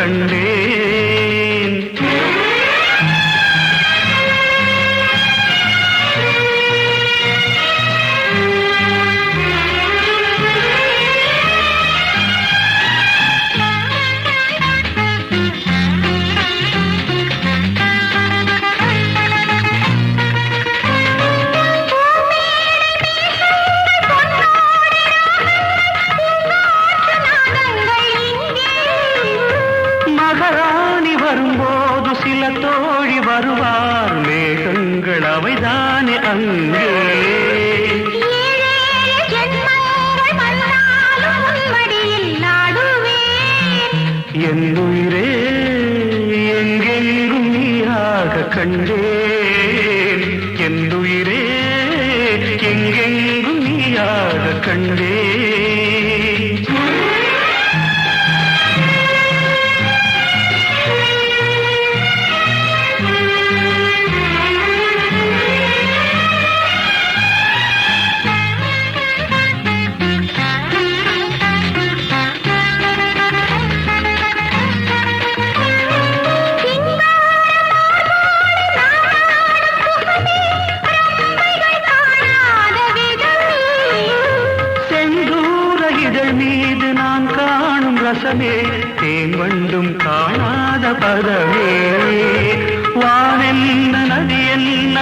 கண்ணே கண்டேன். என்றுயிரே எங்கெங்கும் நீயாக கண்டேன்.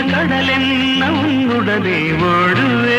கடலென்ன உன்னுடனே ஓடுவே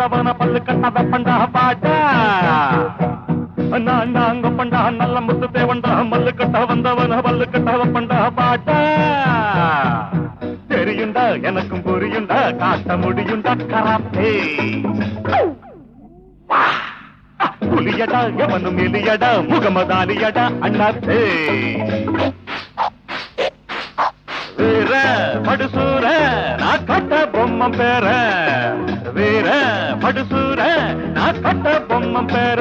வந்தவன பல்லு கட்ட வெப்பண்டா பாட்டா? பண்டா நல்ல முத்து தேவண்டா மல்லு கட்ட வந்தவன பல்லு கட்ட வெப்பண்டா பாட்டா? தெரியுண்டா எனக்கும் புரியுண்டா காட்ட முடியுண்டா கராத்தே. புலியடா எவனும் எலியடா முகமதாலியடா அண்ணாத்தே. வீர படுசூர பொம்மம் பேர வீர படுசூர நான் கட்ட பொம்மம் பேர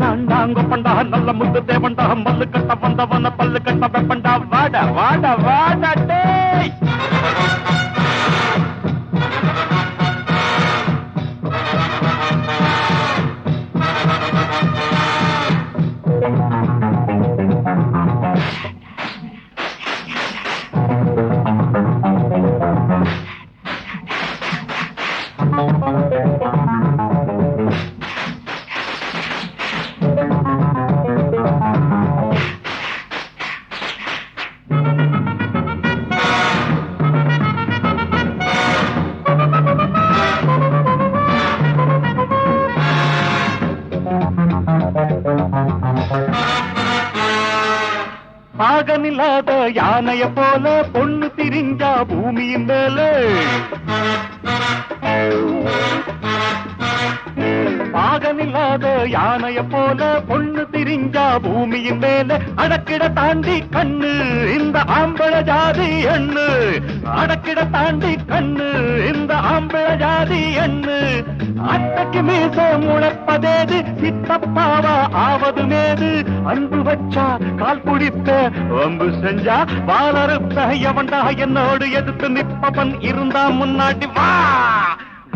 நாண்டாங்க பண்டா நல்ல முத்து தேவண்டா மல்லு கட்ட வந்தவன பல்லு கட்ட வெப்பண்டா வாட வாட வாட டேய் யானைய போல பொண்ணு திரிஞ்சா பூமியின் மேல. பாகனில்லாத யானைய போல பொண்ணு திரிஞ்சா பூமியின் மேல அடக்கிட தாண்டி கண்ணு. இந்த ஆம்பள ஜாதி எண்ணு. அடக்கிட தாண்டி கண்ணு. இந்த ஆம்பள ஜாதி எண்ணு. அட்டைக்கு மீச முளைப்பதேது சித்தப்பாவா ஆவது மேது. அன்பு வச்சா கால் குடித்த வம்பு செஞ்சா வாழறுத்த எவன்டா என்னோடு எதிர்த்து நிற்பவன் இருந்தா முன்னாடி வா!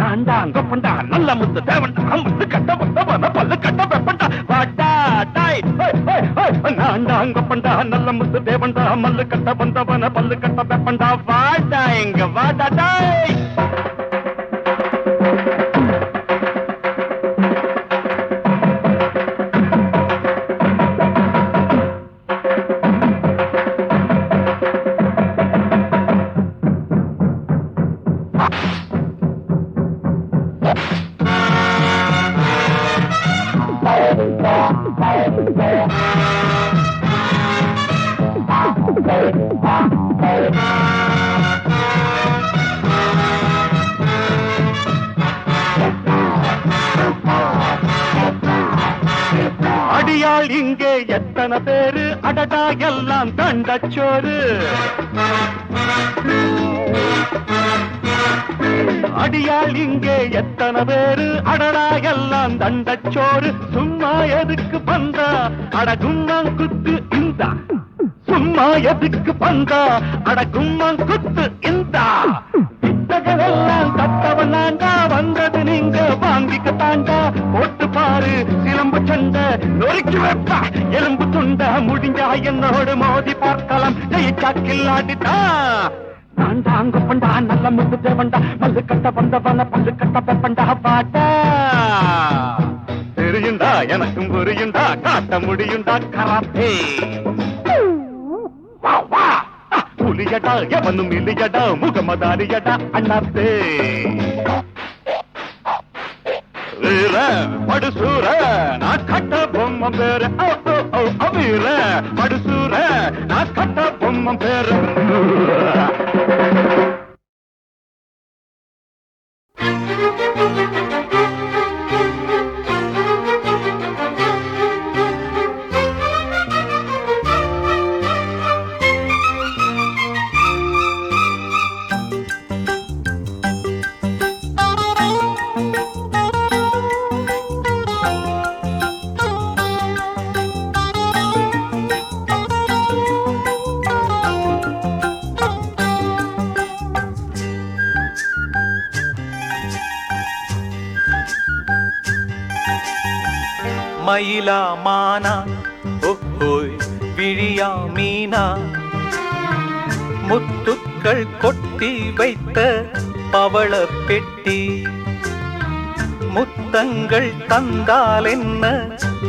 நான்டா அங்க பண்டா நல்ல முத்து தேவன்டா முத்து கட்ட வந்தவன பல்லு கட்ட வெப்பண்டா. வாடா டாய் ஹோய், அங்க பண்டா நல்ல முத்து தேவன்டா மல்லு கட்ட வந்தவன பல்லு கட்ட வெப்பண்டா. வாடா எங்க வாடா டாய். எல்லாம் தண்டச்சோறு அடியால் இங்கே எத்தனை பேரு? அடடா எல்லாம் தண்டச்சோறு சும்மா எதுக்கு பந்தா? அட கும்மாங் குத்து இந்த. சும்மா எதுக்கு பந்தா? அட கும்மாங் குத்து இந்தா. வித்தகரெல்லாம் தத்தவனாண்டா வந்தது நீங்க வாங்கிக்க தாண்டா போட்டு பாரு சிலம்பு சண்டை நொறுக்கி வைப்பா. எலும்பு துண்ட முடிஞ்சா என்னோடு மோதி பார்க்கலாம். ஜெயிச்சா கில்லாடிட்டா நான் தாங்க பண்டா நல்ல முத்து தேவண்டா. பல்லு கட்ட வந்தவன பல்லு கட்ட பெப்பண்டா பாட்டா. தெரியுண்டா எனக்கும் புரியுண்டா காட்ட முடியுண்டா கராத்தே வா வா. புலியடா எவனும் இல்லையடா முகமதாரியடா அண்ணாத்தே. வீர படுசூர நான் கட்ட பொம்மம் பேரு. ஓ, வீர படுசூர நான் கட்ட பொம்மம் பேரு. மயிலா மானா? ஓய் விழியா மீனா? முத்துக்கள் கொட்டி வைத்த பவள பெட்டி. முத்தங்கள் தந்தால் என்ன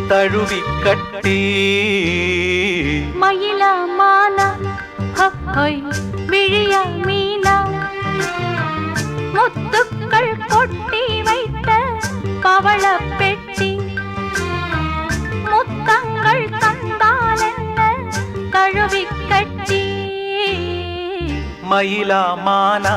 தழுவி கட்டி? மயிலா மானா? ஹொய் விழியா மீனா? முத்துக்கள் கொட்டி வைத்த பவள முத்தங்கள் தந்தால் என்ன? தழுவி கட்டி. மயிலா மானா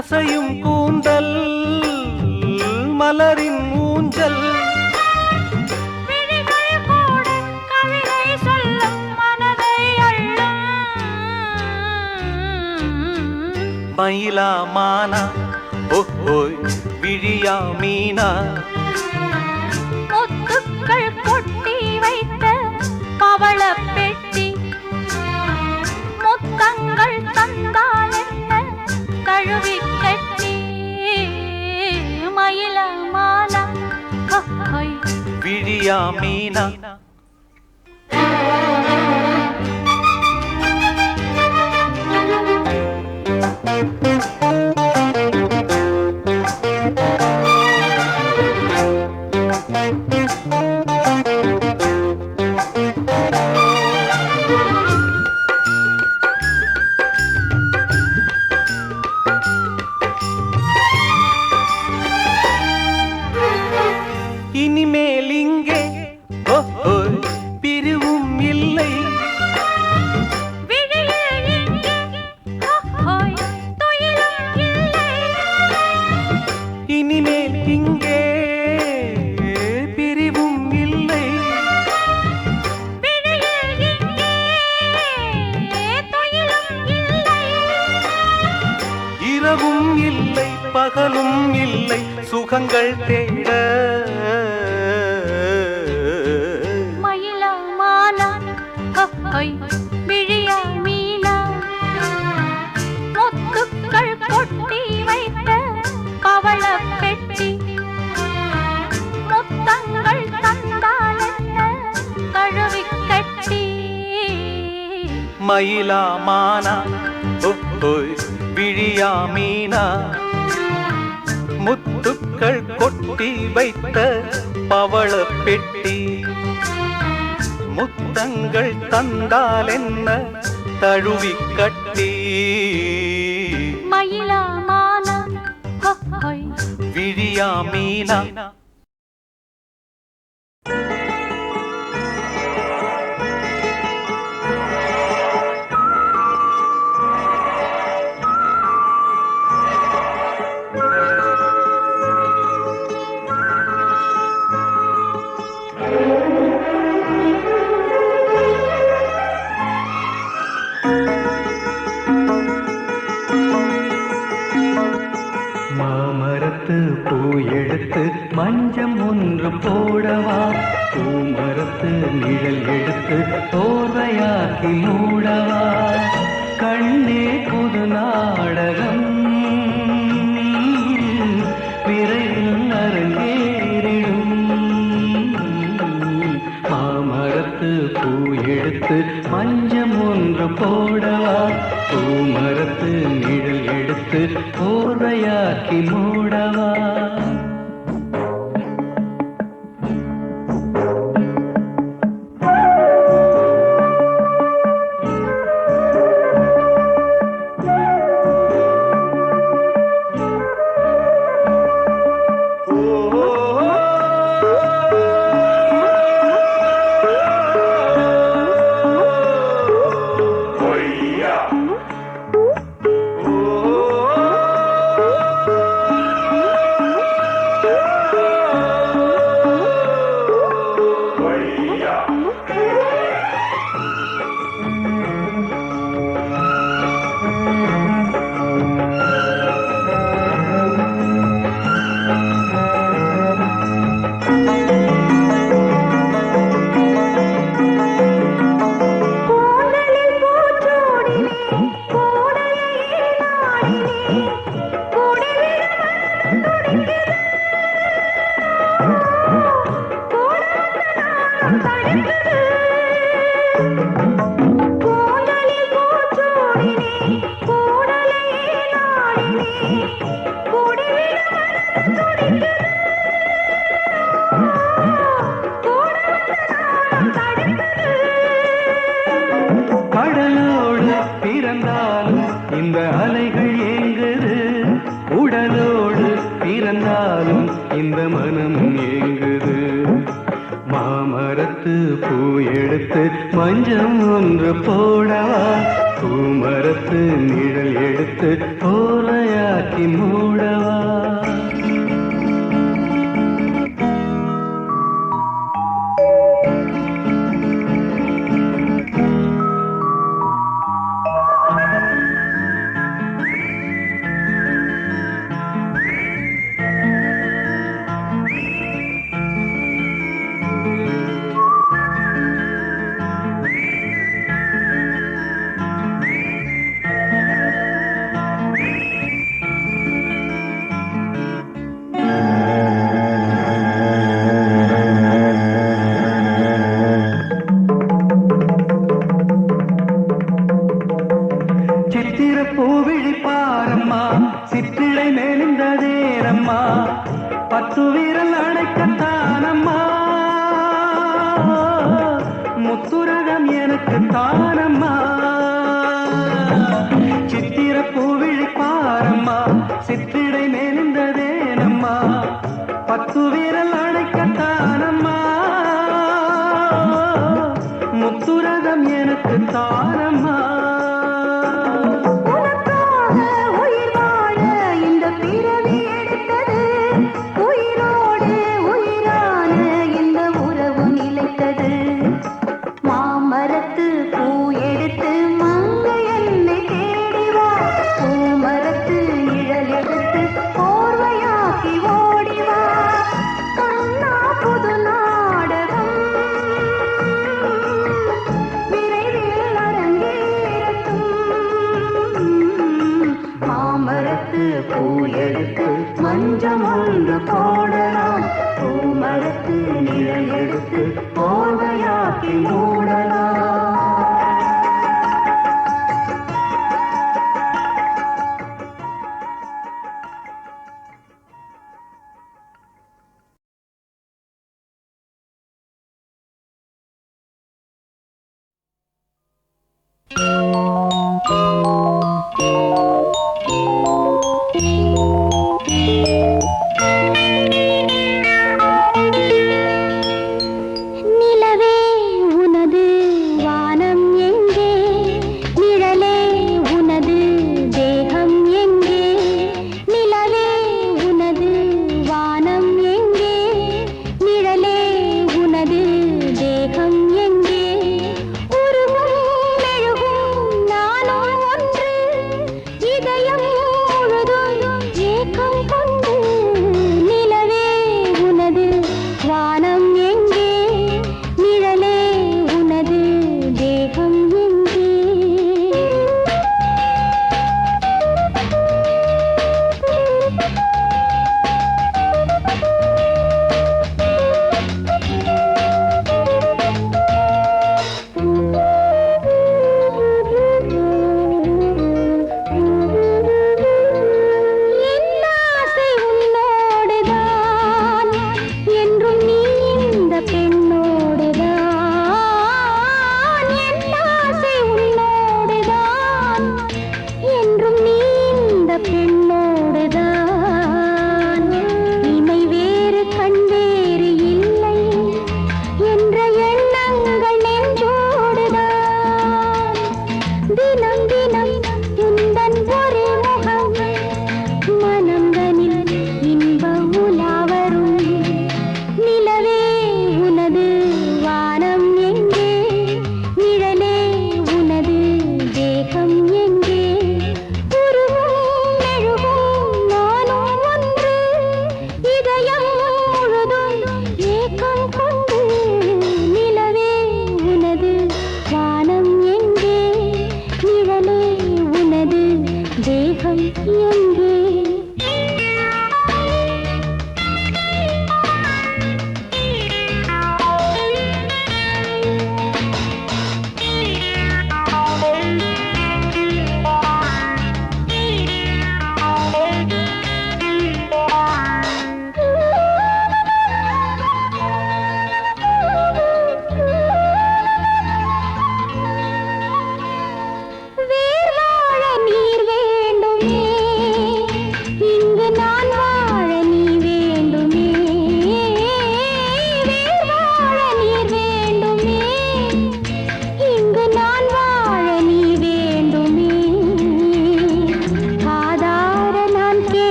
அசையும் கூந்தல் மலரின் ஊஞ்சல். மயிலா மானா ஓய் விழியா மீனா. முத்துக்கள் கொட்டி வைத்த பவள விழியா மீனா இனிமேல் பகலும் இல்லை சுகங்கள் தேட மயிலா மானா. விழியா மீனா. கொட்டி வைத்த பவள பெட்டி. முத்தங்கள் தந்தால் என்ன தழுவி கட்டி. மயிலா மானா ஓய் விழியா மீனா பார்த்து நிழல் எடுத்து தோர்வையாக்கி மூடவா? கண்ணே புது நாடகம். விரைவில் அரங்கேறிடும். மாமரத்து பூ எடுத்து மஞ்சம் ஒன்று போடவா? பூமரத்து நிழல் எடுத்து போர்வையாக்கி மூடவா? அலைகள் ஏங்குது. உடலோடு பிறந்தாலும் இந்த மனம் ஏங்குது. மாமரத்து பூ எடுத்து மஞ்சம் ஒன்று போடவா? பூமரத்து நிழல் எடுத்து போரையாக்கி மூடவா?